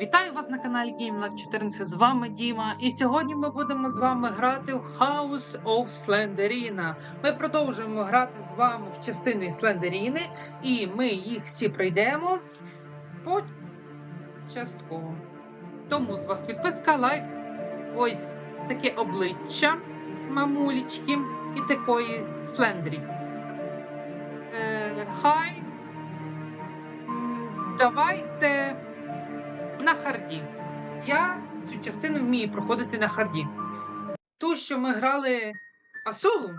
Вітаю вас на каналі GameLag 14. З вами Діма. І сьогодні ми будемо з вами грати в House of Slenderina. Ми продовжуємо грати з вами в частини Слендеріни, і ми їх всі пройдемо по частково. Тому з вас підписка, лайк, ось таке обличчя мамулечки і такої Слендері. Е, хай. Давайте на харді. Я цю частину вмію проходити на харді. Ту, що ми грали Асолу,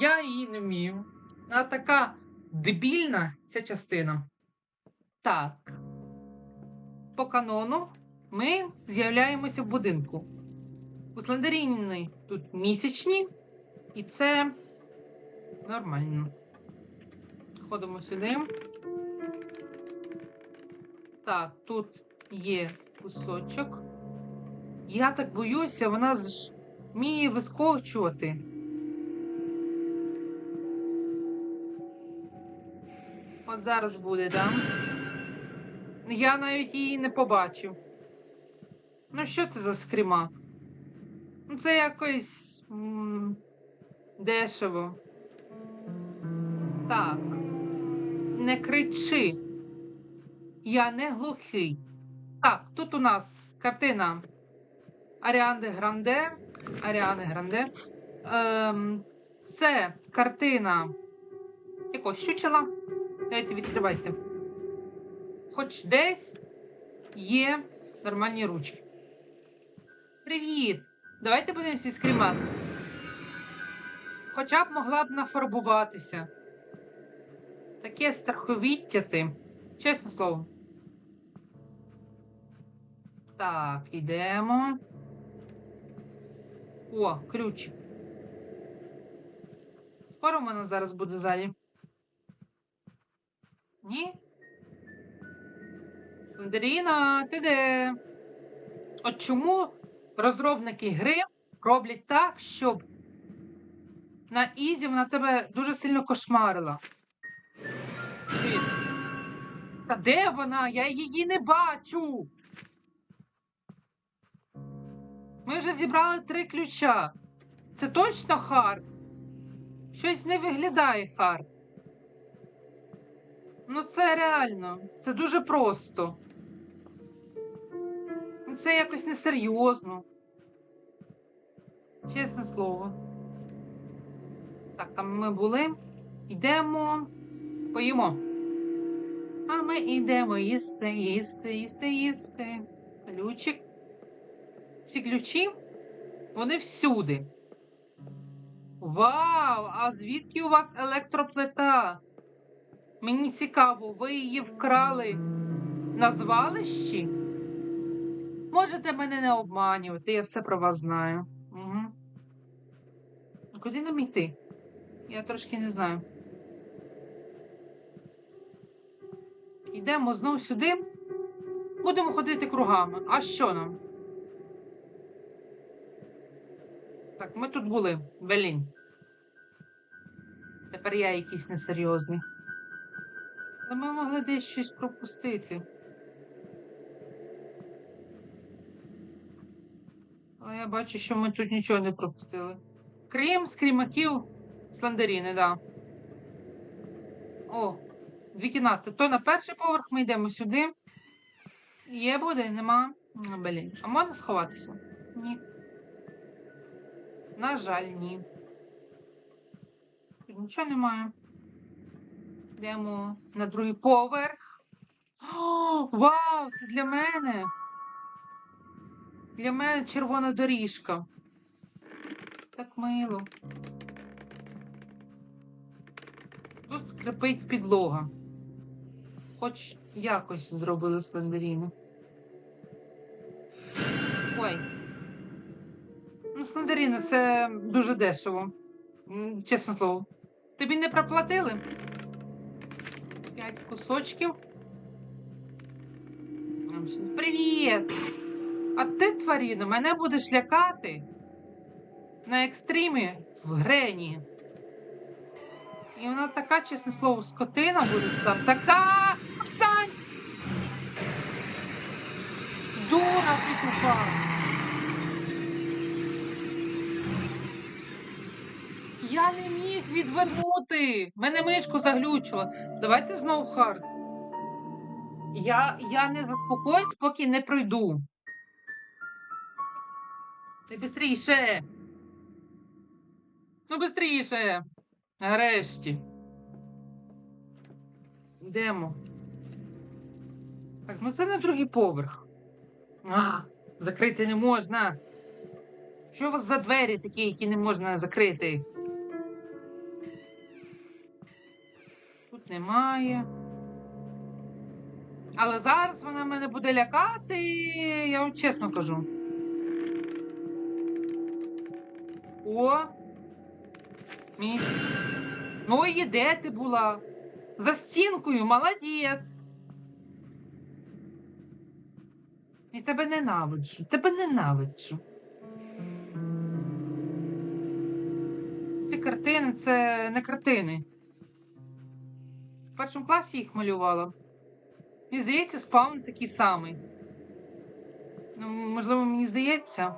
я її не вмію. Вона така дебільна ця частина. Так. По канону ми з'являємося в будинку. У Слендеріні тут місячні, і це нормально. Ходимо сюди. Так, тут є кусочок. Я так боюся, вона ж вміє вискочувати. От зараз буде? Да? Я навіть її не побачив. Ну, що це за скріма? Ну, це якось дешево. Так. Не кричи. Я не глухий. Так, тут у нас картина Аріанди Гранде. Аріани Гранде. Ем, це картина якогось щучела. Давайте відкривайте. Хоч десь є нормальні ручки. Привіт! Давайте будемо всі скрімати. Хоча б могла б нафарбуватися. Таке страховіття ти. Чесне слово. Так, ідемо. О, ключ. Скоро в мене зараз буде в залі. Ні? Сандеріна, ти де? От чому розробники гри роблять так, щоб на Ізі вона тебе дуже сильно кошмарила? Та де вона? Я її не бачу. Ми вже зібрали три ключа. Це точно хард? Щось не виглядає хард. Ну, це реально. Це дуже просто. Це якось несерйозно. Чесне слово. Так, там ми були. Йдемо. Поїмо. А ми йдемо їсти, їсти, їсти, їсти. Ключик. Ці ключі, вони всюди. Вау! А звідки у вас електроплита? Мені цікаво, ви її вкрали на звалищі? Можете мене не обманювати, я все про вас знаю. Угу. Куди нам йти? Я трошки не знаю. Йдемо знову сюди. Будемо ходити кругами. А що нам? Так, ми тут були. Белінь. Тепер я якийсь несерйозний. Але ми могли десь щось пропустити. Але я бачу, що ми тут нічого не пропустили. Крім скрімаків слендеріни, да. О, дві кімнати. То на перший поверх ми йдемо сюди. Є буде, нема. Блін. А можна сховатися? Ні. На жаль, ні. Нічого немає. Йдемо на другий поверх. О, вау! Це для мене. Для мене червона доріжка. Так мило. Тут скрипить підлога. Хоч якось зробили слендеріни. Ой. Ну, це дуже дешево. Чесне слово. Тобі не проплатили? П'ять кусочків. Привіт! А ти, тваріно, мене будеш лякати на екстримі в Грені. І вона така, чесне слово, скотина буде там. Така! Встань! упав. Я не міг відвернути. Мене мишку заглючило. Давайте знову хард. Я, я не заспокоюсь, поки не пройду. Ти бистріше. Ну, бистріше. Нарешті. Йдемо. Так, ну це на другий поверх. А, закрити не можна. Що у вас за двері такі, які не можна закрити? Немає. Але зараз вона мене буде лякати, я вам чесно кажу. О! Мій. Ну і де ти була? За стінкою, молодець. І тебе ненавиджу, тебе ненавиджу. Ці картини це не картини. В першому класі їх малювала. І здається, спаун такий самий. Ну, можливо, мені здається,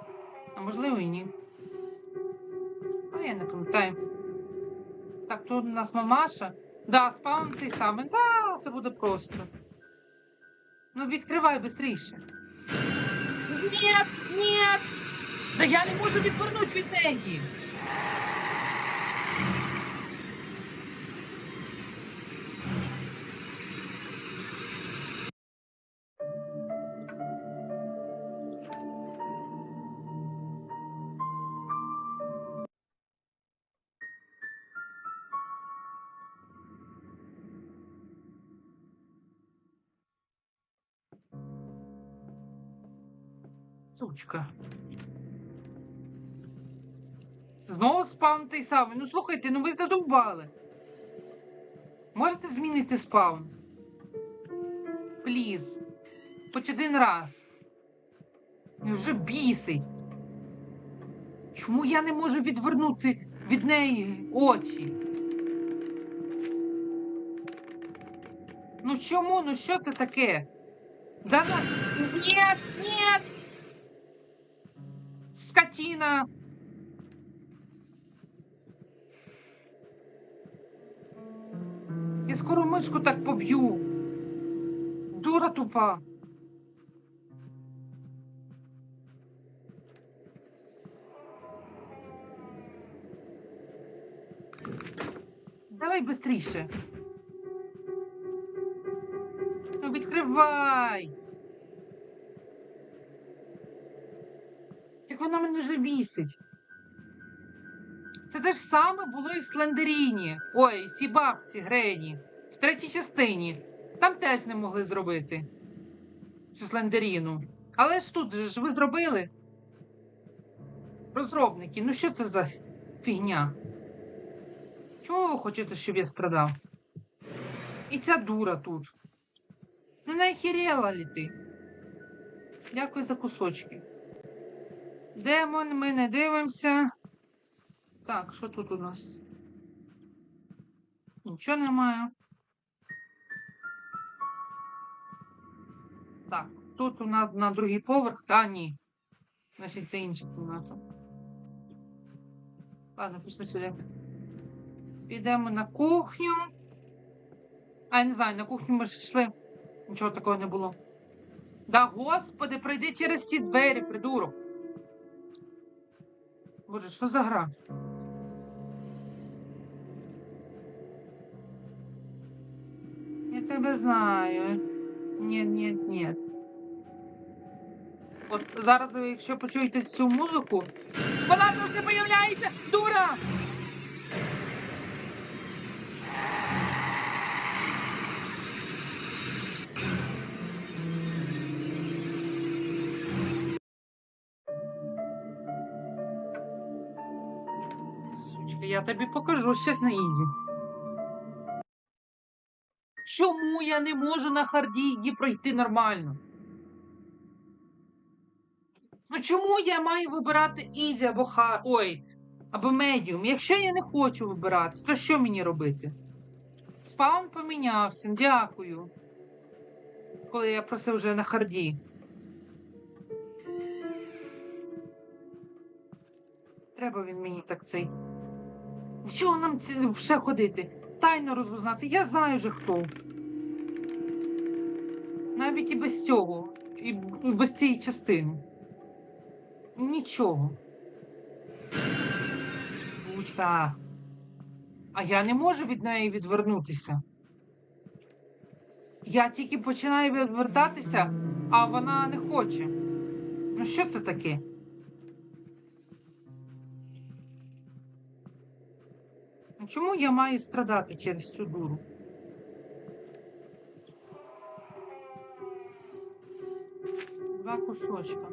а можливо і ні. Ну, я не пам'ятаю. Так, тут у нас мамаша. Да, спаун той самий. Да, це буде просто. Ну, відкривай швидше. Нет, нет! Да я не можу відвернути від неї. Сучка. Знову спаун той самий. Ну слухайте, ну ви задовбали. Можете змінити спаун? Пліз. Хоч один раз. Ну, Вже бісить. Чому я не можу відвернути від неї очі? Ну чому? Ну що це таке? Да на... Нет, нет! Скотина! Я скоро мишку так поб'ю. Дура тупа. Давай быстріше. Як вона мене вже бісить. Це те ж саме було і в Слендеріні. Ой, в цій бабці Грені. В третій частині. Там теж не могли зробити. Цю Слендеріну. Але ж тут ж ви зробили. Розробники, ну що це за фігня? Чому ви хочете, щоб я страдав? І ця дура тут. Ну не охерела ли ти? Дякую за кусочки. Демон, ми не дивимося. Так, що тут у нас? Нічого немає. Так, тут у нас на другий поверх. А, ні. Значить, це інша кімната. Ладно, пішли сюди. Підемо на кухню. А, я не знаю, на кухню ми ж йшли. Нічого такого не було. Да, господи, пройди через ці двері, придурок. Боже, що за гра? Я тебе знаю. Ні, ні, ні. От зараз, якщо почуєте цю музику, вона завжди появляється! Дура! я тобі покажу щось на Ізі. Чому я не можу на харді її пройти нормально? Ну чому я маю вибирати Ізі або Хар... Ой, або медіум? Якщо я не хочу вибирати, то що мені робити? Спаун помінявся, дякую. Коли я просив вже на харді. Треба він мені так цей. Чого нам ще ходити? Тайно розузнати. Я знаю вже хто. Навіть і без цього, і без цієї частини. Нічого. Бучка. А я не можу від неї відвернутися. Я тільки починаю відвертатися, а вона не хоче. Ну що це таке? Чому я маю страдати через цю дуру? Два кусочка.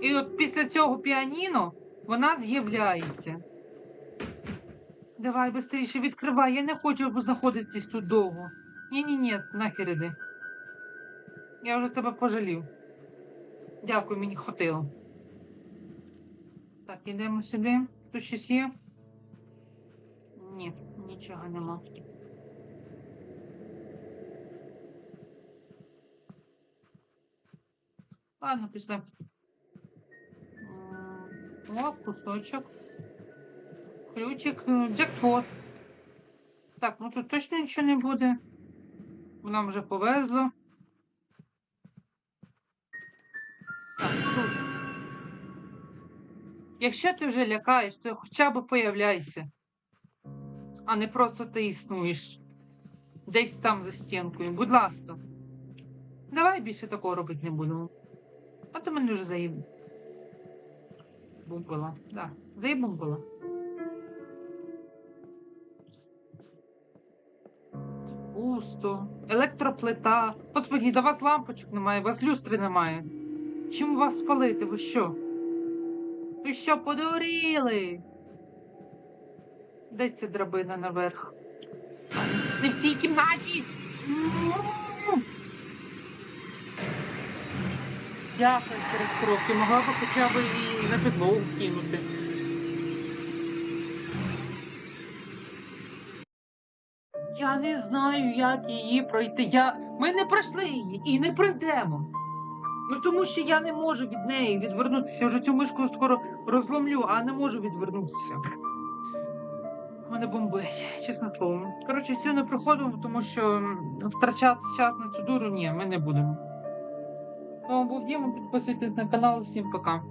І от після цього піаніно вона з'являється. Давай швидше відкривай. Я не хочу знаходитись тут довго. Ні-ні-ні, нахер іди. Я вже тебе пожалів. Дякую, мені хватило. Так, ідемо сюди. Тут щось є? Ні, нічого нема. Ладно, пішли. О, кусочок. Ключик, е, джекпот. Так, ну тут точно нічого не буде. Нам вже повезло. Якщо ти вже лякаєш, то хоча б появляйся. А не просто ти існуєш. Десь там за стінкою. Будь ласка. Давай більше такого робити не будемо. А то мене вже заїб. Бумпила. Да, заїбумпила. Пусто. Електроплита. Господі, до вас лампочок немає, у вас люстри немає. Чим вас спалити? Ви що? Ви що, подуріли? Де ця драбина наверх? Не в цій кімнаті. Дякую через кроки. Могла б хоча б і на підлогу кинути. Я не знаю, як її пройти. Я... Ми не пройшли її і не пройдемо. Ну тому що я не можу від неї відвернутися. Вже цю мишку скоро розломлю, а не можу відвернутися. Мене бомбить, чесно слово. Коротше, цю не проходимо, тому що втрачати час на цю дуру ні, ми не будемо. Тому був Діма, підписуйтесь на канал, всім пока.